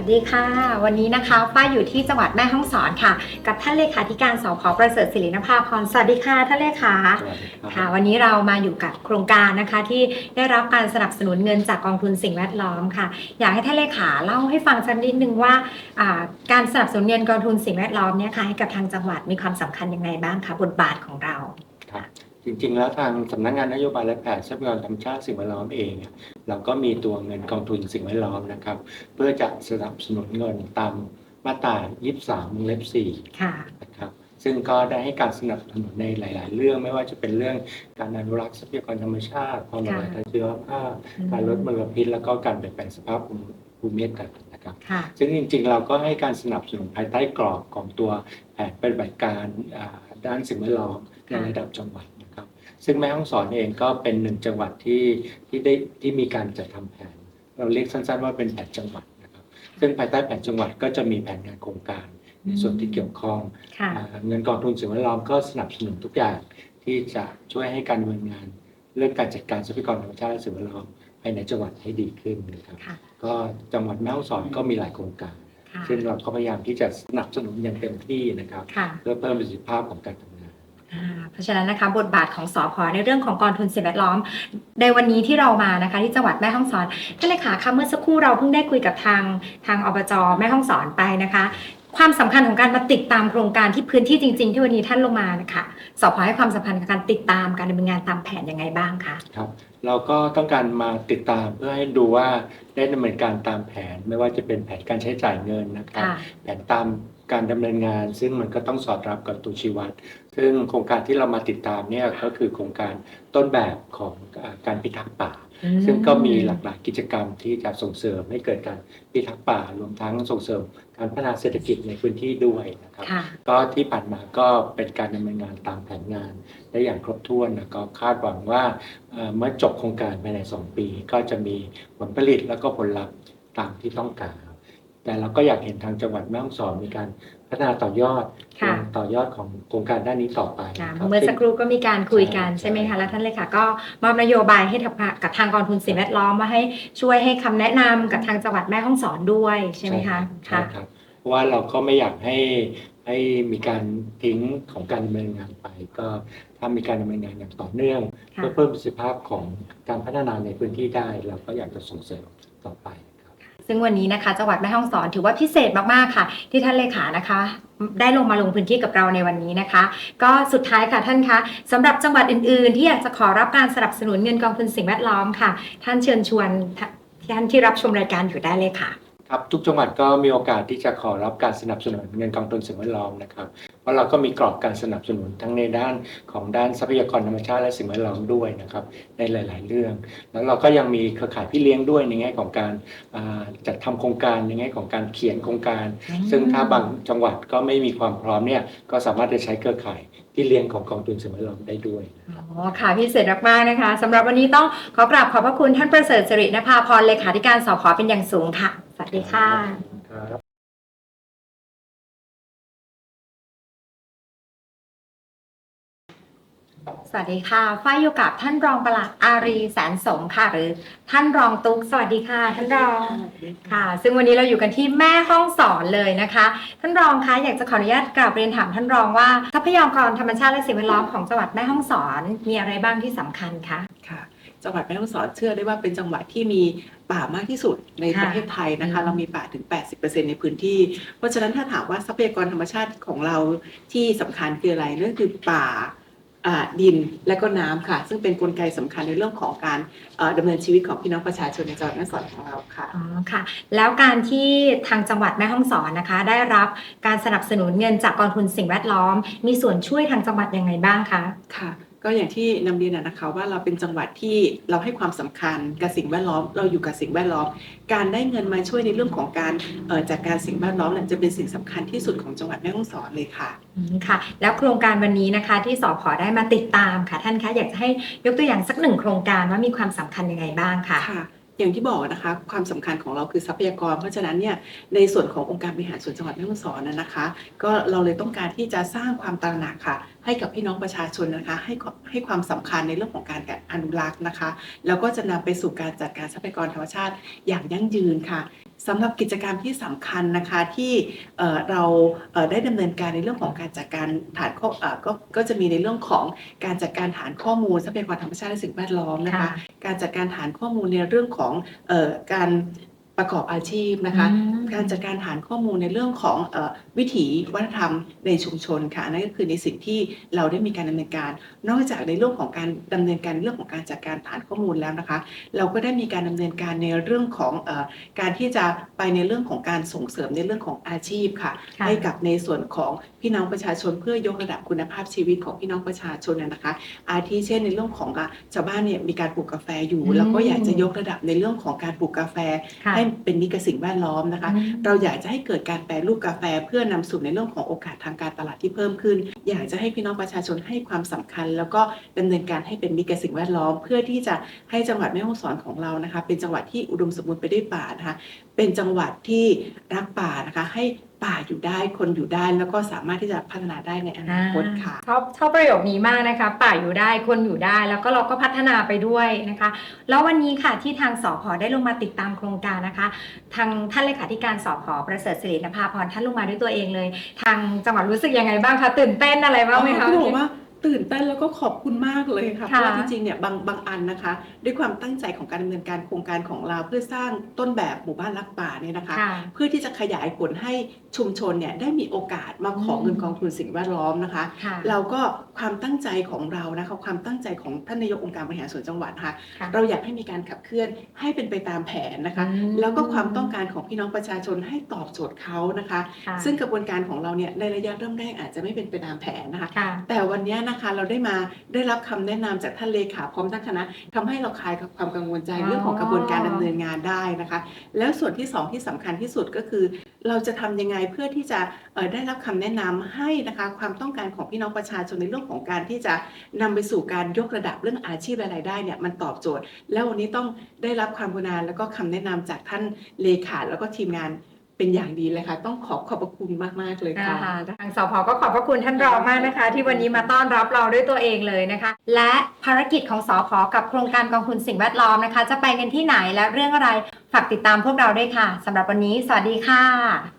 วัสดีค่ะ วันนี้นะคะฝ้ายอยู่ที่จังหวัดแม่ฮ่องสอนค่ะ กับท่านเลขาธิการสพประเสริฐศิรินภาพรสวัสดีค่ะท่านเลขาสวัสดีครับค่ะ วันนี้เรามาอยู่กับโครงการนะคะที่ได้รับการสนับสนุนเงินจากกองทุนสิ่งแวดล้อมค่ะ อยากให้ท่านเลขาเล่าให้ฟังสักนิดนึงว่าอ่าการสนับสนุนเงินกองทุนสิ่งแวดล้อมเนี่ยค่ะให้กับทางจังหวัดมีความสำคัญยังไงบ้างคะบทบาทของเราครับ จริง ๆ แล้วทางสำนักงานนโยบายและแผนทรัพยากรธรรมชาติสิ่งแวดล้อมเองอะเราก็มีตัวเงินกองทุนสิ่งแวดล้อมนะครับ เพื่อจะสนับสนุนเงินตามมาตรา 23วงเล็บ4ค่ะนะครับซึ่งก็ได้ให้การสนับสนุนในหลาย ๆ เรื่องไม่ว่าจะเป็นเรื่องการอนุรักษ์ทรัพยากรธรรมชาติความหลากหลายทางชีวภาพ การลดมลพิษแล้วก็การเปลี่ยนแปลงสภาพภูมิอากาศนะครับค่ะซึ่งจริง ๆ เราก็ให้การสนับสนุนภายใต้กรอบของตัวแผนปฏิบัติการอ่าด้านสิ่งแวดล้อมในค่ะระดับจังหวัดนะครับ ซึ่งแม่ฮ่องสอนเองก็เป็นหนึ่งจังหวัดที่ที่ได้ที่มีการจัดทำแผน เราเรียกสั้น ๆ ว่าเป็นแผนจังหวัดนะครับ ซึ่งภายใต้แผนจังหวัดก็จะมีแผนงานโครงการในส่วนที่เกี่ยวข้องค่ะอ่าเงินกองทุนสิ่งแวดล้อมก็สนับสนุนทุกอย่างที่จะช่วยให้การดำเนินงาน เรื่องการจัดการทรัพยากรธรรมชาติและสิ่งแวดล้อมภายในจังหวัดให้ดีขึ้นนะครับค่ะก็จังหวัดแม่ฮ่องสอนก็มีหลายโครงการค่ะซึ่งเราก็พยายามที่จะสนับสนุนอย่างเต็มที่นะครับค่ะเพื่อเพิ่มประสิทธิภาพของการทำงานอ่า เพราะฉะนั้นนะคะบทบาทของสอพอในเรื่องของกองทุนสิ่งแวดล้อม ในวันนี้ที่เรามานะคะ ที่จังหวัดแม่ฮ่องสอนท่านเลขาคะเมื่อสักครู่เราเพิ่งได้คุยกับทางทางอบจแม่ฮ่องสอนไปนะคะ ความสำคัญของการมาติดตามโครงการที่พื้นที่จริง ๆ ที่วันนี้ท่านลงมานะคะสอพอให้ความสำคัญกับการติดตามการดำเนินงานตามแผนยังไงบ้างคะครับเราก็ต้องการมาติดตามเพื่อให้ดูว่าได้ดำเนินการตามแผน ไม่ว่าจะเป็นแผนการใช้จ่ายเงินนะครับค่ะแผนตาม การดำเนินงาน ซึ่งมันก็ต้องสอดรับกับตัวชีวัดซึ่งโครงการที่เรามาติดตามเนี่ยก็คือโครงการต้นแบบของอ่าการพิทักษ์ป่า ซึ่งก็มีหลากหลายกิจกรรมที่จะส่งเสริมให้เกิดการพิทักษ์ป่ารวมทั้งส่งเสริมการพัฒนาเศรษฐกิจในพื้นที่ด้วยนะครับค่ะก็ที่ผ่านมาก็เป็นการดำเนินงานตามแผนงาน ได้อย่างครบถ้วนแล้วก็คาดหวังว่าเอ่อเมื่อจบโครงการภายใน 2 ปี ก็จะมีผลผลิตแล้วก็ผลลัพธ์ตามที่ต้องการ แต่เราก็อยากเห็นทางจังหวัดแม่ฮ่องสอนมีการพัฒนาต่อยอดค่ะ ต่อยอดของโครงการด้านนี้ต่อไปค่ะนะครับเมื่อสักครู่ก็มีการคุยกันใช่ใช่ไหมใช่คะแล้วท่านเลขาก็มอบนโยบายให้กับทางกองทุนสิ่งแวดล้อมมาให้ช่วยให้คำแนะนำกับทางจังหวัดแม่ฮ่องสอนด้วยใช่ไหมคะใช่ครับเพราะว่าเราก็ไม่อยากให้ให้มีการทิ้งของการดำเนินงานไป ก็ถ้ามีการดำเนินงานอย่างต่อเนื่อง ค่ะ เพื่อเพิ่มประสิทธิภาพของการพัฒนาในพื้นที่ได้ เราก็อยากจะส่งเสริมต่อไปครับ ซึ่งวันนี้นะคะจังหวัดแม่ฮ่องสอนถือว่าพิเศษมากๆค่ะ ที่ท่านเลขานะคะ ได้ลงมาลงพื้นที่กับเราในวันนี้นะคะ ก็สุดท้ายค่ะท่านคะสำหรับจังหวัดอื่น ๆ ที่อยากจะขอรับการสนับสนุนเงินกองทุนสิ่งแวดล้อมค่ะ ท่านเชิญชวนท่านที่รับชมรายการอยู่ได้เลยค่ะครับทุกจังหวัดก็มีโอกาสที่จะขอรับการสนับสนุนเงินกองทุนสิ่งแวดล้อมนะครับ ราะเราก็มีกรอบการสนับสนุนทั้งในด้านของด้านทรัพยากรธรรมชาติและสิ่งแวดล้อมด้วยนะครับในหลาย ๆ เรื่อง แล้วเราก็ยังมีเครือข่ายพี่เลี้ยงด้วยในแง่ของการอ่าจัดทำโครงการในแง่ของการเขียนโครงการ ซึ่งถ้าบางจังหวัดก็ไม่มีความพร้อมเนี่ยก็สามารถจะใช้เครือข่ายพี่เลี้ยงของกองทุนสิ่งแวดล้อมได้ด้วยอ๋อค่ะพิเศษมากๆนะคะสำหรับวันนี้ต้องขอกราบขอบพระคุณท่านประเสริฐสิรินภาพรเลขาธิการสพเป็นอย่างสูงค่ะสวัสดีค่ะ สวัสดีค่ะ ฝ้ายอยู่กับท่านรองปลัดอารีแสนสมค่ะ หรือท่านรองตุ๊ก สวัสดีค่ะ ท่านรอง ค่ะ ซึ่งวันนี้เราอยู่กันที่แม่ห้องสอนเลยนะคะ ท่านรองคะ อยากจะขออนุญาตกราบเรียนถามท่านรองว่าทรัพยากรธรรมชาติและสิ่งแวดล้อมของจังหวัดแม่ห้องสอนมีอะไรบ้างที่สำคัญคะ ค่ะ จังหวัดแม่ฮ่องสอนเชื่อได้ว่าเป็นจังหวัดที่มีป่ามากที่สุดในค่ะประเทศไทยนะคะอืมเรามีป่าถึง 80%ในพื้นที่ เพราะฉะนั้นถ้าถามว่าทรัพยากรธรรมชาติของเราที่สำคัญคืออะไรนั่นคือป่าอ่า ดินและก็น้ำค่ะ ซึ่งเป็นกลไกสำคัญในเรื่องของการเอ่อดำเนินชีวิตของพี่น้องประชาชนในจังหวัดแม่ฮ่องสอนของเราค่ะอ๋อค่ะ แล้วการที่ทางจังหวัดแม่ฮ่องสอนนะคะ ได้รับการสนับสนุนเงินจากกองทุนสิ่งแวดล้อม มีส่วนช่วยทางจังหวัดยังไงบ้างคะค่ะ ก็อย่างที่นำเรียนนะนะคะว่าเราเป็นจังหวัดที่เราให้ความสำคัญกับสิ่งแวดล้อม เราอยู่กับสิ่งแวดล้อม การได้เงินมาช่วยในเรื่องของการเอ่อจัดการสิ่งแวดล้อมเนี่ยจะเป็นสิ่งสำคัญที่สุดของจังหวัดแม่ฮ่องสอนเลยค่ะอืมค่ะ แล้วโครงการวันนี้นะคะที่สพได้มาติดตามค่ะท่านคะอยากจะให้ยกตัวอย่างสักหนึ่งโครงการว่ามีความสำคัญยังไงบ้างค่ะค่ะ อย่างที่บอกนะคะ ความสำคัญของเราคือทรัพยากร เพราะฉะนั้นเนี่ยในส่วนขององค์การบริหารส่วนจังหวัดแม่ฮ่องสอนนะนะคะ ก็เราเลยต้องการที่จะสร้างความตระหนักค่ะ ให้กับพี่น้องประชาชนนะคะ ให้ให้ความสำคัญในเรื่องของการอนุรักษ์นะคะ แล้วก็จะนำไปสู่การจัดการทรัพยากรธรรมชาติอย่างยั่งยืนค่ะ สำหรับกิจกรรมที่สำคัญนะคะที่เอ่อเราเอ่อได้ดำเนินการในเรื่องของการจัดการฐานข้อเอ่อก็ก็จะมีในเรื่องของการจัดการฐานข้อมูลทรัพยากรธรรมชาติและสิ่งแวดล้อมนะคะ การจัดการฐานข้อมูลในเรื่องของเออการ ประกอบอาชีพนะคะอืมการจัดการฐานข้อมูลในเรื่องของเออวิถีวัฒนธรรมในชุมชนค่ะนั่นก็คือในสิ่งที่เราได้มีการดำเนินการ นอกจากในเรื่องของการดำเนินการเรื่องของการจัดการฐานข้อมูลแล้วนะคะ เราก็ได้มีการดำเนินการในเรื่องของเออการที่จะไปในเรื่องของการส่งเสริมในเรื่องของอาชีพค่ะค่ะ ให้กับในส่วนของพี่น้องประชาชนเพื่อยกระดับคุณภาพชีวิตของพี่น้องประชาชนนะนะคะ อาทิเช่นในเรื่องของอะชาวบ้านเนี่ยมีการปลูกกาแฟอยู่อืมแล้วก็อยากจะยกระดับในเรื่องของการปลูกกาแฟค่ะให้เป็นมิตรกับสิ่งแวดล้อมนะคะอืมเราอยากจะให้เกิดการแปรรูปกาแฟเพื่อนำสู่ในเรื่องของโอกาสทางการตลาดที่เพิ่มขึ้น อยากจะให้พี่น้องประชาชนให้ความสำคัญ แล้วก็ดำเนินการให้เป็นมิตรกับสิ่งแวดล้อม เพื่อที่จะให้จังหวัดแม่ฮ่องสอนของเรานะคะ เป็นจังหวัดที่อุดมสมบูรณ์ไปด้วยป่านะคะเป็นจังหวัดที่รักป่านะคะให้ ป่าอยู่ได้คนอยู่ได้แล้วก็สามารถที่จะพัฒนาได้ในอนาคตค่ะชอบชอบประโยคนี้มากนะคะ ป่าอยู่ได้คนอยู่ได้ แล้วก็เราก็พัฒนาไปด้วยนะคะ แล้ววันนี้ค่ะที่ทางสพได้ลงมาติดตามโครงการนะคะ ทางท่านเลขาธิการสพประเสริฐศิรินภาพรท่านลงมาด้วยตัวเองเลย ทางจังหวัดรู้สึกยังไงบ้างคะตื่นเต้นอะไรบ้างไหมคะอ๋อก็บอกว่า ตื่นเต้นแล้วก็ขอบคุณมากเลยค่ะ เพค่ะราะว่าจริงๆ เนี่ยบางบางอันนะคะ ด้วยความตั้งใจของการดำเนินการโครงการของเราเพื่อสร้างต้นแบบหมู่บ้านรักป่าเนี่ยนะคะค่ะเพื่อที่จะขยายผลให้ชุมชนเนี่ยได้มีโอกาสมาขออืมเงินกองทุนสิ่งแวดล้อมนะคะค่ะเราก็ความตั้งใจของเรานะคะความตั้งใจของท่านนายกองค์การบริหารส่วนจังหวัดนะคะค่ะเราอยากให้มีการขับเคลื่อนให้เป็นไปตามแผนนะคะอืมแล้วก็ความต้องการของพี่น้องประชาชนให้ตอบโจทย์เขานะคะค่ะซึ่งกระบวนการของเราเนี่ยในระยะเริ่มแรกอาจจะไม่เป็นไปตามแผนนะคะค่ะแต่วันนี้นะคะเราได้มาได้รับคำแนะนำจากท่านเลขาพร้อมทั้งคณะทำให้เราคลายความกังวลใจอ๋อเรื่องของกระบวนการดำเนินงานได้นะคะ แล้วส่วนที่สองที่สำคัญที่สุดก็คือ เราจะทำยังไงเพื่อที่จะเอ่อได้รับคำแนะนำให้นะคะความต้องการของพี่น้องประชาชนในเรื่องของการที่จะนำไปสู่การยกระดับเรื่องอาชีพและรายได้เนี่ยมันตอบโจทย์ แล้ววันนี้ต้องได้รับความกรุณาแล้วก็คำแนะนำจากท่านเลขาแล้วก็ทีมงาน เป็นอย่างดีเลยค่ะ ต้องขอขอบพระคุณมาก ๆ เลยค่ะ ทางสพก็ขอบพระคุณท่านรองมากนะคะ ที่วันนี้มาต้อนรับเราด้วยตัวเองเลยนะคะ และภารกิจของสพกับโครงการกองทุนสิ่งแวดล้อมนะคะ จะไปกันที่ไหนและเรื่องอะไรฝากติดตามพวกเราด้วยค่ะสำหรับวันนี้ สวัสดีค่ะ